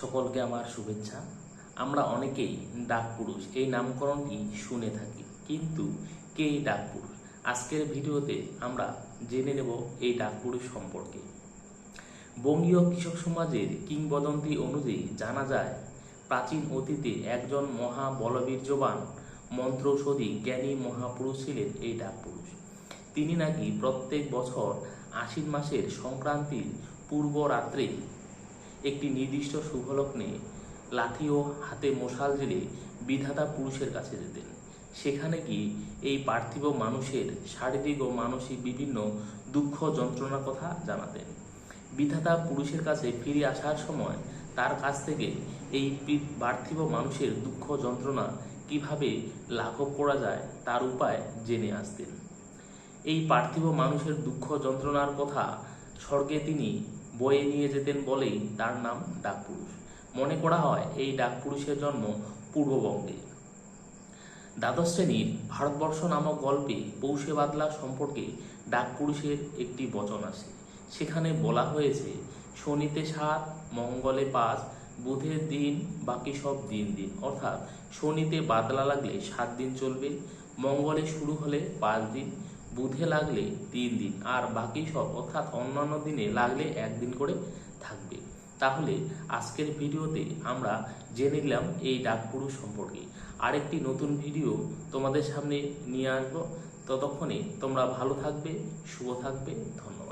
সকলকে আমার শুভেচ্ছা। আমরা অনেকেই ডাক পুরুষ এই নামকরণটি শুনে থাকি। কিন্তু কে ডাক পুরুষ আজকের ভিডিওতে আমরা জেনে নেব এই ডাক পুরুষ সম্পর্কে। বঙ্গীয় কৃষক সমাজের কিংবদন্তি অনুযায়ী জানা যায়, প্রাচীন অতীতে একজন মহা বলবীর্যবান মন্ত্রৌষধি জ্ঞানী মহাপুরুষ ছিলেন এই ডাক পুরুষ তিনি নাকি প্রত্যেক বছর আশ্বিন মাসের সংক্রান্তির পূর্ব রাত্রে একটি নির্দিষ্ট শুভলগ্নে লাঠি ও হাতে মশাল জেলে বিধাতা পুরুষের কাছে যেতেন। সেখানে কি এই পার্থিব মানুষের শারীরিক ও মানসিক বিভিন্ন দুঃখ যন্ত্রণার কথা জানাতেন। বিধাতা পুরুষের কাছে ফিরে আসার সময় তার কাছ থেকে এই পার্থিব মানুষের দুঃখ যন্ত্রণা কীভাবে লাঘব করা যায় তার উপায় জেনে আসতেন। এই পার্থিব মানুষের দুঃখ যন্ত্রণার কথা স্বর্গে তিনি বয়ে নিয়ে যেতেন বলেই তার নাম ডাকপুরুষ। মনে করা হয় এই ডাকপুরুষের জন্ম পূর্ববঙ্গে। দ্বাদশ শ্রেণির ভারতবর্ষ নামক গল্পে পৌষে বাদলা সম্পর্কে ডাকপুরুষের একটি বচন আছে। সেখানে বলা হয়েছে, শনিতে সাত, মঙ্গলে পাঁচ, বুধের দিন, বাকি সব দিন দিন। অর্থাৎ শনিতে বাদলা লাগলে সাত দিন চলবে, মঙ্গলে শুরু হলে পাঁচ দিন বুধে লাগলে তিন দিন, আর বাকি সব, অর্থাৎ অন্যান্য দিনে লাগলে একদিন করে থাকবে। তাহলে আজকের ভিডিওতে আমরা জেনে নিলাম এই ডাকপুরু সম্পর্কে। আরেকটি নতুন ভিডিও তোমাদের সামনে নিয়ে আসব। ততক্ষণে তোমরা ভালো থাকবে, শুভ থাকবে, ধন্যবাদ।